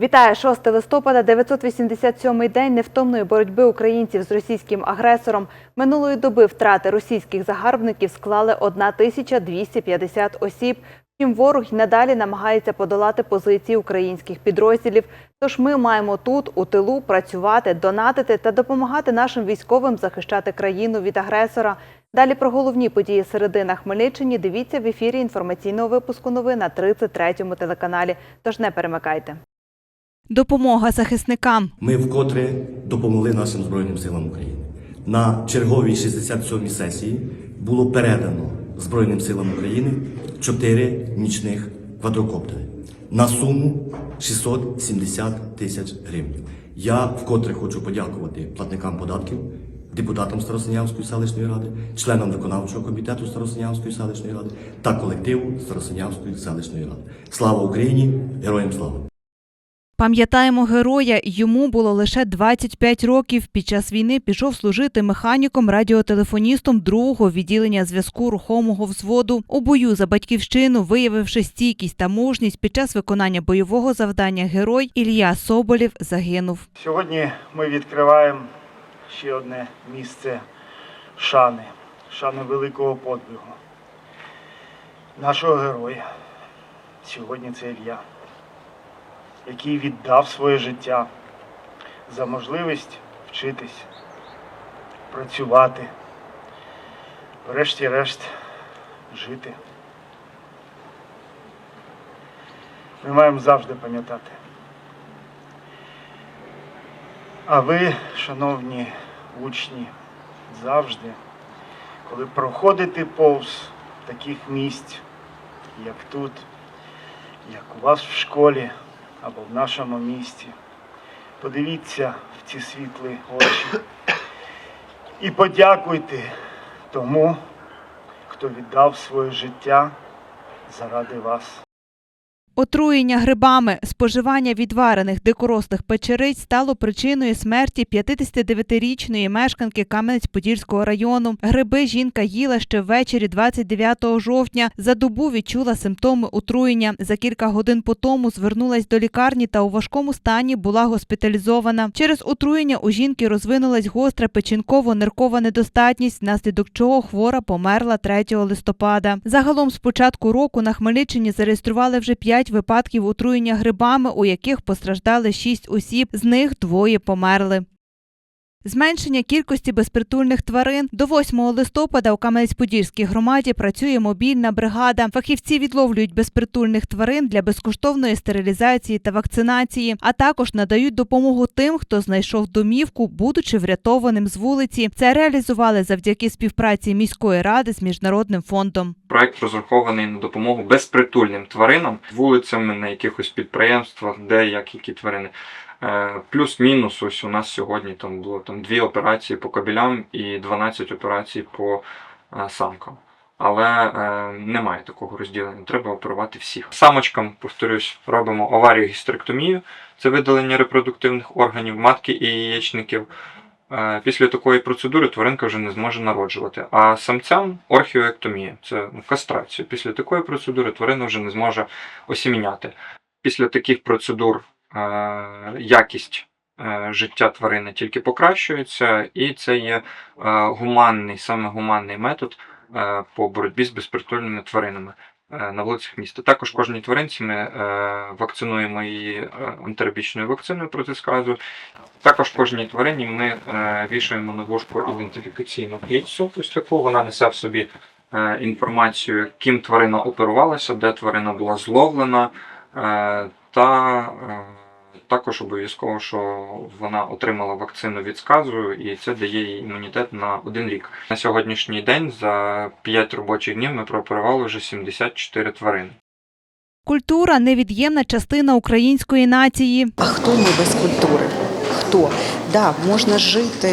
Вітаю 6 листопада, 987-й день невтомної боротьби українців з російським агресором. Минулої доби втрати російських загарбників склали 1250 осіб. Втім, ворог й надалі намагається подолати позиції українських підрозділів. Тож ми маємо тут, у тилу, працювати, донатити та допомагати нашим військовим захищати країну від агресора. Далі про головні події середи на Хмельниччині дивіться в ефірі інформаційного випуску новин на 33-му телеканалі. Тож не перемикайте. Допомога захисникам. Ми вкотре допомогли нашим Збройним силам України. На черговій 67-й сесії було передано Збройним силам України 4 нічних квадрокоптери на суму 670 тисяч гривень. Я вкотре хочу подякувати платникам податків, депутатам Старосинявської селищної ради, членам виконавчого комітету Старосинявської селищної ради та колективу Старосинявської селищної ради. Слава Україні! Героям слава! Пам'ятаємо героя. Йому було лише 25 років. Під час війни пішов служити механіком радіотелефоністом другого відділення зв'язку рухомого взводу. У бою за батьківщину, виявивши стійкість та мужність під час виконання бойового завдання, герой Ілля Соболєв загинув. Сьогодні ми відкриваємо ще одне місце шани, шани великого подвигу. Нашого героя. Сьогодні це Ілля, який віддав своє життя за можливість вчитись, працювати, врешті-решт жити. Ми маємо завжди пам'ятати. А ви, шановні учні, завжди, коли проходите повз таких місць, як тут, як у вас в школі або в нашому місті, подивіться в ці світлі очі і подякуйте тому, хто віддав своє життя заради вас. Отруєння грибами, споживання відварених дикорослих печериць стало причиною смерті 59-річної мешканки Кам'янець-Подільського району. Гриби жінка їла ще ввечері 29 жовтня. За добу відчула симптоми отруєння. За кілька годин по тому звернулась до лікарні та у важкому стані була госпіталізована. Через отруєння у жінки розвинулась гостра печінково-ниркова недостатність, внаслідок чого хвора померла 3 листопада. Загалом з початку року на Хмельниччині зареєстрували вже 5 випадків отруєння грибами, у яких постраждали 6 осіб, з них двоє померли. Зменшення кількості безпритульних тварин до 8 листопада у Кам'янець-Подільській громаді працює мобільна бригада. Фахівці відловлюють безпритульних тварин для безкоштовної стерилізації та вакцинації, а також надають допомогу тим, хто знайшов домівку, будучи врятованим з вулиці. Це реалізували завдяки співпраці міської ради з міжнародним фондом. Проект розрахований на допомогу безпритульним тваринам, вулицями на якихось підприємствах, де як які тварини. Е, Плюс-мінус, ось у нас сьогодні там було там дві операції по кабелям і 12 операцій по е, самкам. Але е, немає такого розділення. Треба оперувати всіх. Самочкам, повторюсь, робимо оваріогістеректомію, це видалення репродуктивних органів матки і яєчників. Після такої процедури тваринка вже не зможе народжувати. А самцям орхіоектомія це ну, кастрація. Після такої процедури тварина вже не зможе осіміняти. Після таких процедур якість е, життя тварини тільки покращується, і це є е, гуманний, саме гуманний метод е, по боротьбі з безпритульними тваринами. е, На вулицях міста. Також кожній тваринці ми е, вакцинуємо її е, антирабічною вакциною проти сказу, також кожній тварині ми е, вішаємо на вушку ідентифікаційну клітцю. Ось таку вона несе в собі е, інформацію, ким тварина оперувалася, де тварина була зловлена, е, та е, також обов'язково, що вона отримала вакцину від сказу, і це дає їй імунітет на один рік. На сьогоднішній день за 5 робочих днів ми прооперували вже 74 тварини. Культура невід'ємна частина української нації. А хто ми без культури? Хто? Да, можна жити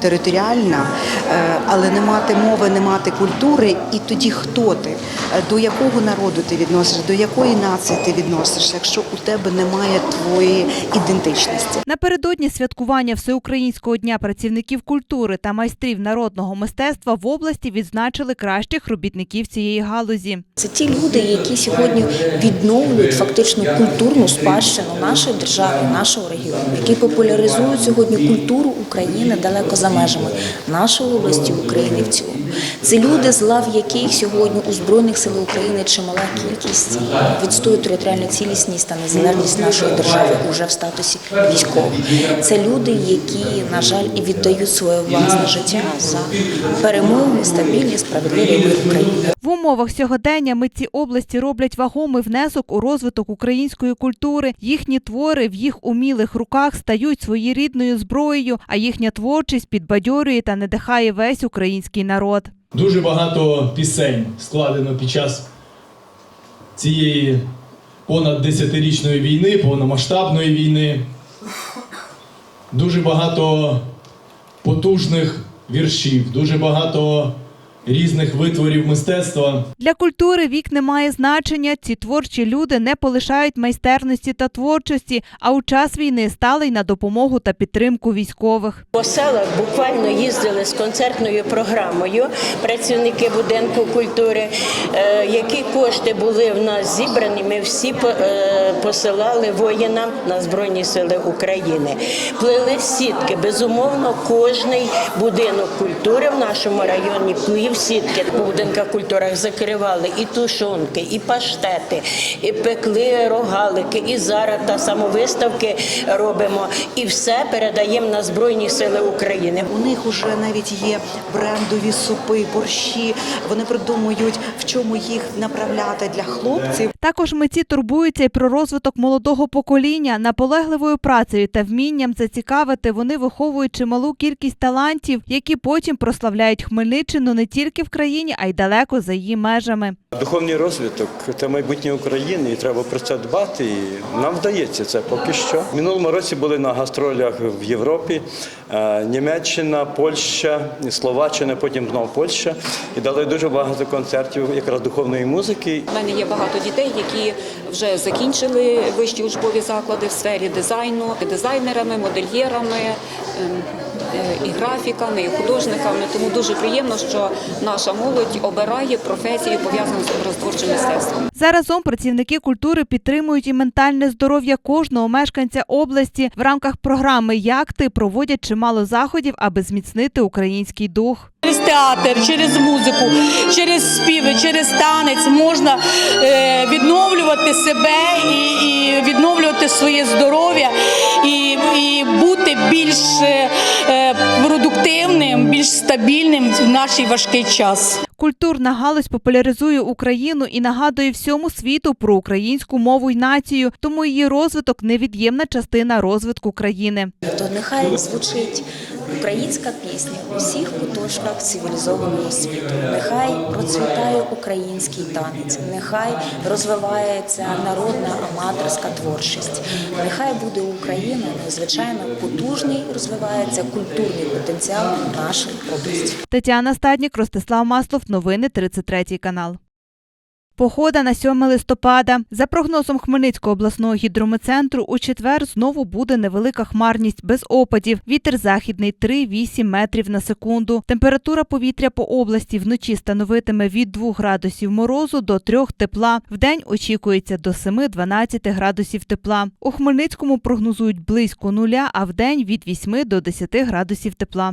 територіально, е, але не мати мови, не мати культури. І тоді хто ти? Е, До якого народу ти відносишся, до якої нації ти відносишся, якщо у тебе немає твоєї ідентичності? Напередодні святкування Всеукраїнського дня працівників культури та майстрів народного мистецтва в області відзначили кращих робітників цієї галузі. Це ті люди, які сьогодні відновлюють фактично культурну спадщину нашої держави, нашого регіону, які популяризують сьогодні культуру України далеко за межами нашої області України в цілому. Це люди, з лав яких сьогодні у збройних сил України чимала кількість відстоюють територіальну цілісність та незалежність нашої держави уже в статусі військових. Це люди, які, на жаль, і віддають своє власне життя за перемогу, стабільність, справедливий мир України. В умовах сьогодення митці області роблять вагомий внесок у розвиток української культури. Їхні твори в їх умілих руках стають своєрідною зброєю, а їхня творчість підбадьорює та надихає весь український народ. Дуже багато пісень складено під час цієї понад 10-річної війни, повномасштабної війни. Дуже багато потужних віршів, дуже багато різних витворів мистецтва. Для культури вік не має значення. Ці творчі люди не полишають майстерності та творчості, а у час війни стали й на допомогу та підтримку військових. По селах буквально їздили з концертною програмою працівники будинку культури. Е, Які кошти були в нас зібрані, ми всі е, посилали воїнам на Збройні Сили України. Плели сітки. Безумовно, кожний будинок культури в нашому районі плів сітки. У будинках культури закривали і тушонки, і паштети, і пекли рогалики, і зараз та самовиставки робимо. І все передаємо на Збройні Сили України. У них вже навіть є брендові супи, борщі. Вони придумують, в чому їх направляти для хлопців. Також митці турбуються й про розвиток молодого покоління. Наполегливою працею та вмінням зацікавити вони виховують чималу кількість талантів, які потім прославляють Хмельниччину не тільки в країні, а й далеко за її межами. Духовний розвиток це майбутнє України, і треба про це дбати. І нам вдається це поки що. В минулому році були на гастролях в Європі, е, Німеччина, Польща, Словаччина, потім знову Польща. І дали дуже багато концертів якраз духовної музики. У мене є багато дітей, які вже закінчили вищі учбові заклади в сфері дизайну, дизайнерами, модельєрами, ем, е, і графіками, і художниками. Тому дуже приємно, що наша молодь обирає професію пов'язану з образотворчим мистецтвом. Заразом працівники культури підтримують і ментальне здоров'я кожного мешканця області. В рамках програми Як ти проводять чимало заходів, аби зміцнити український дух. Через театр, через музику, через співи, через танець можна е, відновлювати себе і, відновлювати своє здоров'я і, і бути більш е, е, продуктивним, більш стабільним в наш важкий час. Культурна галузь популяризує Україну і нагадує всьому світу про українську мову й націю, тому її розвиток невід'ємна частина розвитку країни. то нехай звучить українська пісня у всіх куточках цивілізованого світу. Нехай процвітає український танець, нехай розвивається народна аматорська творчість. Нехай буде Україна надзвичайно потужний, розвивається культурний потенціал нашої області. Тетяна Стаднік, Ростислав Маслов, новини 33 канал. Похода на 7 листопада. За прогнозом Хмельницького обласного гідрометцентру, у четвер знову буде невелика хмарність без опадів. Вітер західний 3-8 метрів на секунду. Температура повітря по області вночі становитиме від 2 градусів морозу до 3 тепла. Вдень очікується до 7-12 градусів тепла. У Хмельницькому прогнозують близько нуля, а вдень від 8 до 10 градусів тепла.